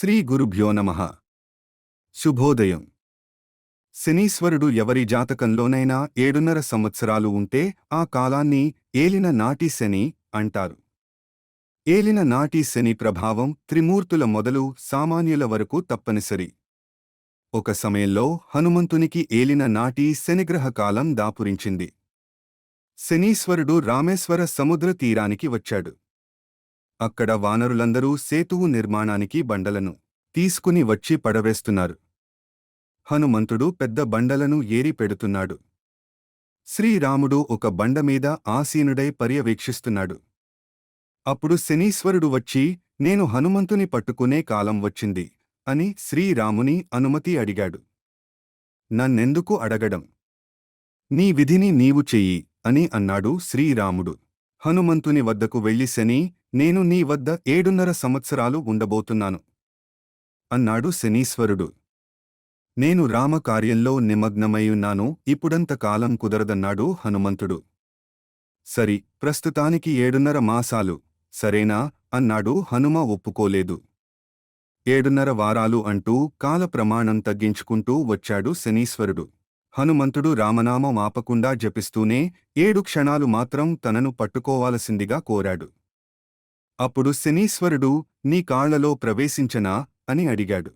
శ్రీ గురుభ్యో నమ. శుభోదయం. శనీశ్వరుడు ఎవరి జాతకంలోనైనా ఏడున్నర సంవత్సరాలు ఉంటే ఆ కాలాన్ని ఏలిన నాటి శని అంటారు. ఏలిన నాటి శని ప్రభావం త్రిమూర్తుల మొదలు సామాన్యుల వరకు తప్పనిసరి. ఒక సమయంలో హనుమంతునికి ఏలిన నాటి శనిగ్రహ కాలం దాపురించింది. శనీశ్వరుడు రామేశ్వర సముద్ర తీరానికి వచ్చాడు. అక్కడ వానరులందరూ సేతువు నిర్మాణానికి బండలను తీసుకుని వచ్చి పడవేస్తున్నారు. హనుమంతుడు పెద్ద బండలను ఏరి పెడుతున్నాడు. శ్రీరాముడు ఒక బండమీద ఆసీనుడై పర్యవేక్షిస్తున్నాడు. అప్పుడు శనీశ్వరుడు వచ్చి నేను హనుమంతుని పట్టుకునే కాలం వచ్చింది అని శ్రీరాముని అనుమతి అడిగాడు. నన్నెందుకు అడగడం? నీ విధిని నీవు చెయ్యి అని అన్నాడు శ్రీరాముడు. హనుమంతుని వద్దకు వెళ్ళి శని నేను నీ వద్ద ఏడున్నర సంవత్సరాలు ఉండబోతున్నాను. అన్నాడు శనీశ్వరుడు. నేను రామకార్యంలో నిమగ్నమైయున్నాను ఇప్పుడంత కాలం కుదరదన్నాడు హనుమంతుడు. సరి ప్రస్తుతానికి ఏడున్నర మాసాలు. సరేనా? అన్నాడు హనుమ ఒప్పుకోలేదు. ఏడున్నర వారాలు అంటూ కాల ప్రమాణం తగ్గించుకుంటూ వచ్చాడు శనీశ్వరుడు. హనుమంతుడు రామనామం ఆపకుండా జపిస్తూనే ఏడు క్షణాలు మాత్రం తనను పట్టుకోవాల్సిందిగా కోరాడు. అప్పుడు శనీశ్వరుడు నీ కాళ్ళలో ప్రవేశించనా? అని అడిగాడు.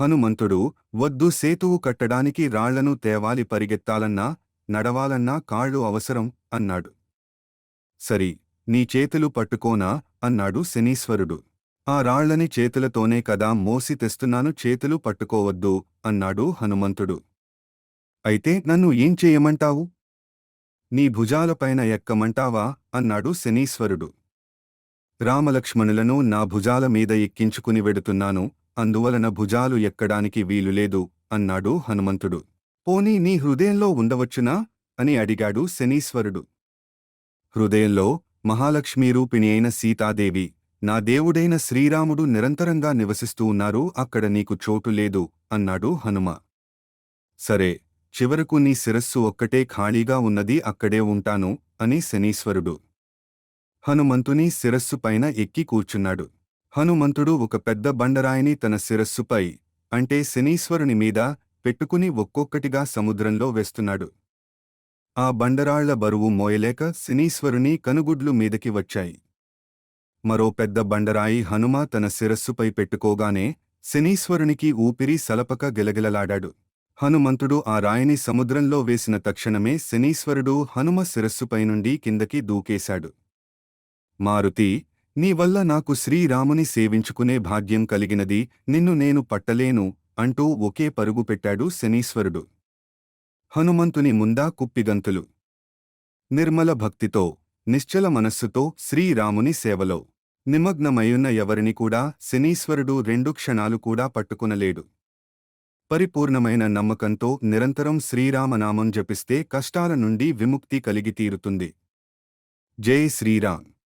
హనుమంతుడు వద్దు సేతువు కట్టడానికి రాళ్ళను తేవాలి పరిగెత్తాలన్నా నడవాలన్నా కాళ్ళు అవసరం అన్నాడు. సరి నీ చేతులు పట్టుకోనా? అన్నాడు శనీశ్వరుడు. ఆ రాళ్ళని చేతులతోనే కదా మోసి తెస్తున్నాను చేతులు పట్టుకోవద్దు అన్నాడు హనుమంతుడు. అయితే నన్ను ఏం చేయమంటావు? నీ భుజాలపైన ఎక్కమంటావా? అన్నాడు శనీశ్వరుడు. రామలక్ష్మణులను నా భుజాల మీద ఎక్కించుకుని వెడుతున్నాను అందువలన భుజాలు ఎక్కడానికి వీలులేదు అన్నాడు హనుమంతుడు. పోనీ నీ హృదయంలో ఉండవచ్చునా? అని అడిగాడు శనీశ్వరుడు. హృదయంలో మహాలక్ష్మీరూపిణి అయిన సీతాదేవి నా దేవుడైన శ్రీరాముడు నిరంతరంగా నివసిస్తూ ఉన్నారు అక్కడ నీకు చోటు లేదు అన్నాడు హనుమ. సరే చివరకు నీ శిరస్సు ఒక్కటే ఖాళీగా ఉన్నది అక్కడే ఉంటాను అని శనీశ్వరుడు. హనుమంతుని శిరస్సుపైన ఎక్కి కూర్చున్నాడు. హనుమంతుడు ఒక పెద్ద బండరాయిని తన శిరస్సుపై అంటే శనీశ్వరుని మీద పెట్టుకుని ఒక్కొక్కటిగా సముద్రంలో వేస్తున్నాడు. ఆ బండరాళ్ళ బరువు మోయలేక శనీశ్వరుని కనుగుడ్లు మీదకి వచ్చాయి. మరో పెద్ద బండరాయి హనుమ తన శిరస్సుపై పెట్టుకోగానే శనీశ్వరునికి ఊపిరి సలపక గిలగిలలాడాడు. హనుమంతుడు ఆ రాయిని సముద్రంలో వేసిన తక్షణమే శనీశ్వరుడు హనుమ శిరస్సుపై నుండి కిందకి దూకేశాడు. మారుతి నీ వల్ల నాకు శ్రీరాముని సేవించుకునే భాగ్యం కలిగినది నిన్ను నేను పట్టలేను అంటూ ఒకే పరుగు పెట్టాడు శనీశ్వరుడు. హనుమంతుని ముందా కుప్పిగంతులు. నిర్మల భక్తితో నిశ్చల మనస్సుతో శ్రీరాముని సేవలో. నిమగ్నమయున్న ఎవరిని కూడా శనీశ్వరుడు రెండు క్షణాలు కూడా పట్టుకునలేడు. పరిపూర్ణమైన నమ్మకంతో నిరంతరం శ్రీరామనామం జపిస్తే కష్టాల నుండి విముక్తి కలిగి తీరుతుంది. జై శ్రీరామ్.